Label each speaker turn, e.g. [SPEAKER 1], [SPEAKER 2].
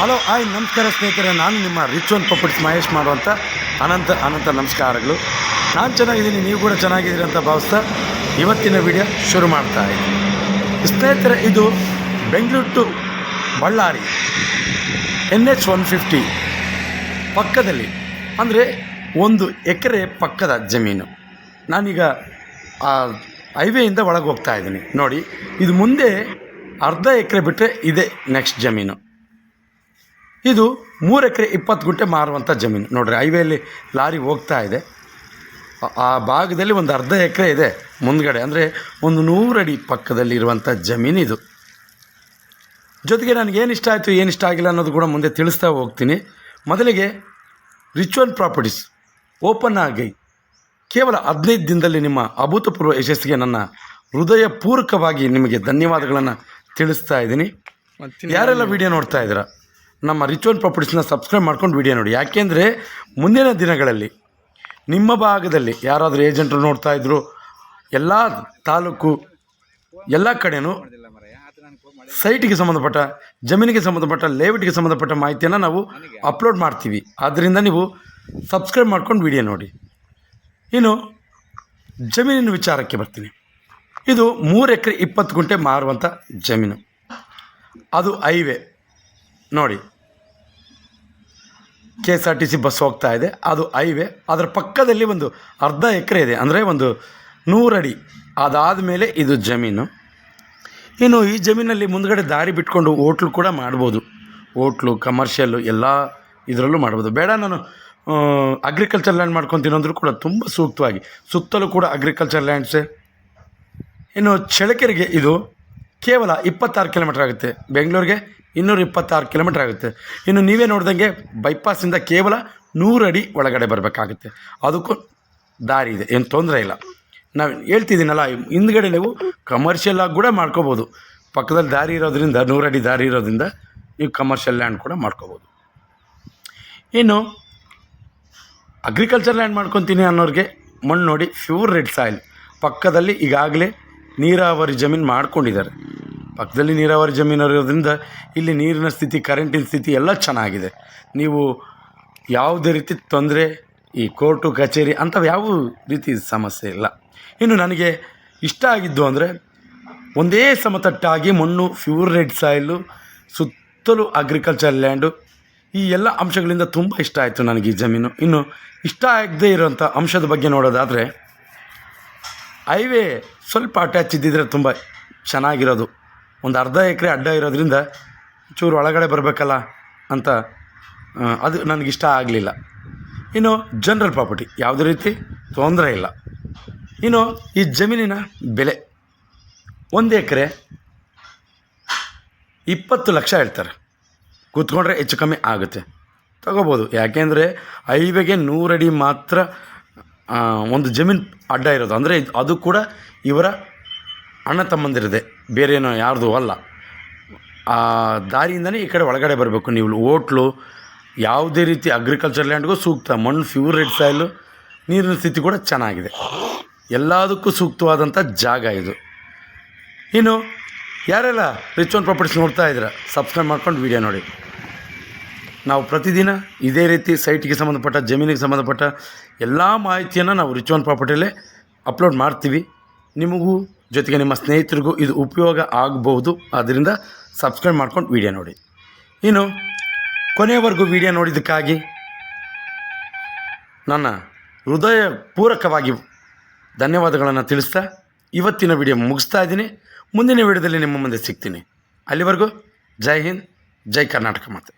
[SPEAKER 1] Hello ಆಯ್ ನಮಸ್ಕಾರ ಸ್ನೇಹಿತರೆ. ನಾನು ನಿಮ್ಮ ರಿಚ್ ಒನ್ ಪಪ್ಪಟ್ಸ್ ಮಹೇಶ್ ಮಾಡುವಂಥ ಅನಂತ ಅನಂತ ನಮಸ್ಕಾರಗಳು. ನಾನು ಚೆನ್ನಾಗಿದ್ದೀನಿ, ನೀವು ಕೂಡ ಚೆನ್ನಾಗಿದ್ದೀರಿ ಅಂತ ಭಾವಿಸ್ತಾ ಇವತ್ತಿನ ವಿಡಿಯೋ ಶುರು ಮಾಡ್ತಾ ಇದ್ದೀನಿ. ಸ್ನೇಹಿತರೆ, ಇದು Bengaluru to Ballari N H one fifty ಪಕ್ಕದಲ್ಲಿ, ಅಂದರೆ ಒಂದು ಎಕರೆ ಪಕ್ಕದ ಜಮೀನು. ನಾನೀಗ ಹೈವೇಯಿಂದ ಒಳಗೆ ಹೋಗ್ತಾ ಇದ್ದೀನಿ. ನೋಡಿ, ಇದು ಮುಂದೆ ಅರ್ಧ ಎಕರೆ ಬಿಟ್ಟರೆ ಇದೆ ನೆಕ್ಸ್ಟ್ ಜಮೀನು. ಇದು ಮೂರು ಎಕರೆ ಇಪ್ಪತ್ತು ಗುಂಟೆ ಮಾರುವಂಥ ಜಮೀನು. ನೋಡ್ರಿ ಹೈವೇಲಿ ಲಾರಿ ಹೋಗ್ತಾ ಇದೆ. ಆ- ಭಾಗದಲ್ಲಿ ಒಂದು ಅರ್ಧ ಎಕರೆ ಇದೆ ಮುಂದ್ಗಡೆ. ಅಂದರೆ ಒಂದು ನೂರಡಿ ಪಕ್ಕದಲ್ಲಿ ಇರುವಂಥ ಜಮೀನು ಇದು. ಜೊತೆಗೆ ನನಗೆ ಏನು ಇಷ್ಟ ಆಯಿತು ಏನು ಇಷ್ಟ ಆಗಿಲ್ಲ ಅನ್ನೋದು ಕೂಡ ಮುಂದೆ ತಿಳಿಸ್ತಾ ಹೋಗ್ತೀನಿ. ಮೊದಲಿಗೆ ರಿಚುವಲ್ ಪ್ರಾಪರ್ಟೀಸ್ ಓಪನ್ ಆಗಿ ಕೇವಲ ಹದಿನೈದು ದಿನದಲ್ಲಿ ನಿಮ್ಮ ಅಭೂತಪೂರ್ವ ಯಶಸ್ಸಿಗೆ ನನ್ನ ಹೃದಯಪೂರ್ವಕವಾಗಿ ನಿಮಗೆ ಧನ್ಯವಾದಗಳನ್ನು ತಿಳಿಸ್ತಾ ಇದ್ದೀನಿ. ಯಾರೆಲ್ಲ ವಿಡಿಯೋ ನೋಡ್ತಾ ಇದ್ದೀರಾ? ನಮ್ಮ ರಿಚುವಲ್ ಪ್ರಾಪರ್ಟೀಸ್ನ ಸಬ್ಸ್ಕ್ರೈಬ್ ಮಾಡ್ಕೊಂಡು ವಿಡಿಯೋ ನೋಡಿ. ಯಾಕೆಂದರೆ ಮುಂದಿನ ದಿನಗಳಲ್ಲಿ ನಿಮ್ಮ ಭಾಗದಲ್ಲಿ ಯಾರಾದರೂ ಏಜೆಂಟ್ರು ನೋಡ್ತಾ ಇದ್ರು, ಎಲ್ಲ ತಾಲೂಕು, ಎಲ್ಲ ಕಡೆಯೂ ಸೈಟಿಗೆ ಸಂಬಂಧಪಟ್ಟ, ಜಮೀನಿಗೆ ಸಂಬಂಧಪಟ್ಟ ಲೇಔಟ್ಗೆ ಸಂಬಂಧಪಟ್ಟ ಮಾಹಿತಿಯನ್ನು ನಾವು ಅಪ್ಲೋಡ್ ಮಾಡ್ತೀವಿ. ಆದ್ದರಿಂದ ನೀವು ಸಬ್ಸ್ಕ್ರೈಬ್ ಮಾಡ್ಕೊಂಡು ವಿಡಿಯೋ ನೋಡಿ. ಇನ್ನು ಜಮೀನಿನ ವಿಚಾರಕ್ಕೆ ಬರ್ತೀನಿ. ಇದು ಮೂರು ಎಕರೆ ಇಪ್ಪತ್ತು ಗುಂಟೆ ಮಾರುವಂಥ ಜಮೀನು. ಅದು ಹೈವೇ ನೋಡಿ. K S R T C bus ಹೋಗ್ತಾ ಇದೆ. ಅದು ಹೈವೇ ಅದರ ಪಕ್ಕದಲ್ಲಿ ಒಂದು ಅರ್ಧ ಎಕರೆ ಇದೆ. ಅಂದರೆ ಒಂದು ನೂರಡಿ ಅದಾದ ಮೇಲೆ ಇದು ಜಮೀನು. ಇನ್ನು ಈ ಜಮೀನಲ್ಲಿ ಮುಂದಗಡೆ ದಾರಿ ಬಿಟ್ಕೊಂಡು ಹೋಟ್ಲು ಕೂಡ ಮಾಡ್ಬೋದು. ಹೋಟ್ಲು ಕಮರ್ಷಿಯಲ್ಲು ಎಲ್ಲ ಇದರಲ್ಲೂ ಮಾಡ್ಬೋದು. ಬೇಡ, ನಾನು ಅಗ್ರಿಕಲ್ಚರ್ ಲ್ಯಾಂಡ್ ಮಾಡ್ಕೊತೀನಿ ಅಂದರೂ ಕೂಡ ತುಂಬ ಸೂಕ್ತವಾಗಿ. ಸುತ್ತಲೂ ಕೂಡ ಅಗ್ರಿಕಲ್ಚರ್ ಲ್ಯಾಂಡ್ಸೇ ಇನ್ನು ಚಳಕೆರೆಗೆ ಇದು ಕೇವಲ ಇಪ್ಪತ್ತಾರು ಕಿಲೋಮೀಟ್ರ್ ಆಗುತ್ತೆ. ಬೆಂಗಳೂರಿಗೆ ಇನ್ನೂರ ಇಪ್ಪತ್ತಾರು ಕಿಲೋಮೀಟ್ರ್ ಆಗುತ್ತೆ. ಇನ್ನು ನೀವೇ ನೋಡ್ದಂಗೆ ಬೈಪಾಸಿಂದ ಕೇವಲ ನೂರು ಅಡಿ ಒಳಗಡೆ ಬರಬೇಕಾಗುತ್ತೆ. ಅದಕ್ಕೂ ದಾರಿ ಇದೆ, ಏನು ತೊಂದರೆ ಇಲ್ಲ. ನಾವು ಹೇಳ್ತಿದ್ದೀನಲ್ಲ, ಹಿಂದ್ಗಡೆ ನೀವು ಕಮರ್ಷಿಯಲ್ ಆಗಿ ಕೂಡ ಮಾಡ್ಕೋಬೋದು. ಪಕ್ಕದಲ್ಲಿ ದಾರಿ ಇರೋದ್ರಿಂದ ನೂರಡಿ ದಾರಿ ಇರೋದ್ರಿಂದ ನೀವು ಕಮರ್ಷಿಯಲ್ ಲ್ಯಾಂಡ್ ಕೂಡ ಮಾಡ್ಕೋಬೋದು. ಇನ್ನು ಅಗ್ರಿಕಲ್ಚರ್ ಲ್ಯಾಂಡ್ ಮಾಡ್ಕೊತೀನಿ ಅನ್ನೋರಿಗೆ ಮಣ್ಣು ನೋಡಿ ಪ್ಯೂರ್ ರೆಡ್ ಸಾಯಿಲ್ ಪಕ್ಕದಲ್ಲಿ ಈಗಾಗಲೇ ನೀರಾವರಿ ಜಮೀನು ಮಾಡ್ಕೊಂಡಿದ್ದಾರೆ. ಪಕ್ಕದಲ್ಲಿ ನೀರಾವರಿ ಜಮೀನು ಇರೋದ್ರಿಂದ ಇಲ್ಲಿ ನೀರಿನ ಸ್ಥಿತಿ ಕರೆಂಟಿನ ಸ್ಥಿತಿ ಎಲ್ಲ ಚೆನ್ನಾಗಿದೆ. ನೀವು ಯಾವುದೇ ರೀತಿ ತೊಂದರೆ ಈ ಕೋರ್ಟು, ಕಚೇರಿ ಅಂಥವು ಯಾವ ರೀತಿ ಸಮಸ್ಯೆ ಇಲ್ಲ. ಇನ್ನು ನನಗೆ ಇಷ್ಟ ಆಗಿದ್ದು ಅಂದರೆ ಒಂದೇ ಸಮತಟ್ಟಾಗಿ ಮಣ್ಣು ಪ್ಯೂರ್ ರೆಡ್ ಸಾಯಿಲು ಸುತ್ತಲೂ ಅಗ್ರಿಕಲ್ಚರ್ ಲ್ಯಾಂಡು ಈ ಎಲ್ಲ ಅಂಶಗಳಿಂದ ತುಂಬ ಇಷ್ಟ ಆಯಿತು ನನಗೆ ಈ ಜಮೀನು. ಇನ್ನು ಇಷ್ಟ ಆಗದೇ ಇರೋಂಥ ಅಂಶದ ಬಗ್ಗೆ ನೋಡೋದಾದರೆ ಹೈವೇ ಸ್ವಲ್ಪ ಅಟ್ಯಾಚ್ ಇದ್ದಿದ್ರೆ ತುಂಬ ಚೆನ್ನಾಗಿರೋದು. ಒಂದು ಅರ್ಧ ಎಕರೆ ಅಡ್ಡ ಇರೋದ್ರಿಂದ ಚೂರು ಒಳಗಡೆ ಬರಬೇಕಲ್ಲ ಅಂತ ಅದು ನನಗಿಷ್ಟ ಆಗಲಿಲ್ಲ. ಇನ್ನು ಜನರಲ್ ಪ್ರಾಪರ್ಟಿ ಯಾವುದೇ ರೀತಿ ತೊಂದರೆ ಇಲ್ಲ. ಇನ್ನು ಈ ಜಮೀನಿನ ಬೆಲೆ, ಒಂದು ಎಕರೆ ಇಪ್ಪತ್ತು ಲಕ್ಷ ಹೇಳ್ತಾರೆ. ಕೂತ್ಕೊಂಡ್ರೆ ಹೆಚ್ಚು ಕಮ್ಮಿ ಆಗುತ್ತೆ. ತಗೋಬೋದು. ಯಾಕೆಂದರೆ ಹೈವೇಗೆ ನೂರಡಿ ಮಾತ್ರ ಒಂದು ಜಮೀನು ಅಡ್ಡ ಇರೋದು. ಅಂದರೆ ಅದು ಕೂಡ ಇವರ ಅಣ್ಣ ತಮ್ಮಂದಿರದೆ. ಬೇರೇನೋ ಯಾರ್ದು ಅಲ್ಲ. ಆ ದಾರಿಯಿಂದನೇ ಈ ಕಡೆ ಒಳಗಡೆ ಬರಬೇಕು. ನೀವು ಓಟ್ಲು ಯಾವುದೇ ರೀತಿ ಅಗ್ರಿಕಲ್ಚರ್ ಲ್ಯಾಂಡ್ಗೂ ಸೂಕ್ತ ಮಣ್ಣು ಪ್ಯೂರ್ ರೆಡ್ ಸಾಯಿಲು ನೀರಿನ ಸ್ಥಿತಿ ಕೂಡ ಚೆನ್ನಾಗಿದೆ. ಎಲ್ಲದಕ್ಕೂ ಸೂಕ್ತವಾದಂಥ ಜಾಗ ಇದು. ಇನ್ನು, ಯಾರೆಲ್ಲ ರಿಚ್ ಒನ್ ಪ್ರಾಪರ್ಟೀಸ್ ನೋಡ್ತಾ ಇದ್ದೀರಾ ಸಬ್ಸ್ಕ್ರೈಬ್ ಮಾಡ್ಕೊಂಡು ವಿಡಿಯೋ ನೋಡಿ. ನಾವು ಪ್ರತಿದಿನ ಇದೇ ರೀತಿ ಸೈಟಿಗೆ ಸಂಬಂಧಪಟ್ಟ, ಜಮೀನಿಗೆ ಸಂಬಂಧಪಟ್ಟ ಎಲ್ಲ ಮಾಹಿತಿಯನ್ನು ನಾವು ರಿಚ್ ಒನ್ ಪ್ರಾಪರ್ಟಿಯಲ್ಲೇ ಅಪ್ಲೋಡ್ ಮಾಡ್ತೀವಿ. ನಿಮಗೂ ಜೊತೆಗೆ ನಿಮ್ಮ ಸ್ನೇಹಿತರಿಗೂ ಇದು ಉಪಯೋಗ ಆಗಬಹುದು. ಆದ್ದರಿಂದ ಸಬ್ಸ್ಕ್ರೈಬ್ ಮಾಡ್ಕೊಂಡು ವಿಡಿಯೋ ನೋಡಿ. ಇನ್ನು, ಕೊನೆಯವರೆಗೂ ವಿಡಿಯೋ ನೋಡಿದ್ದಕ್ಕಾಗಿ ನನ್ನ ಹೃದಯ ಪೂರಕವಾಗಿ ಧನ್ಯವಾದಗಳನ್ನು ತಿಳಿಸ್ತಾ ಇವತ್ತಿನ ವಿಡಿಯೋ ಮುಗಿಸ್ತಾ ಇದ್ದೀನಿ. ಮುಂದಿನ ವಿಡಿಯೋದಲ್ಲಿ ನಿಮ್ಮ ಮುಂದೆ ಸಿಗ್ತೀನಿ. ಅಲ್ಲಿವರೆಗೂ ಜೈ ಹಿಂದ್, ಜೈ ಕರ್ನಾಟಕ ಮಾತೆ.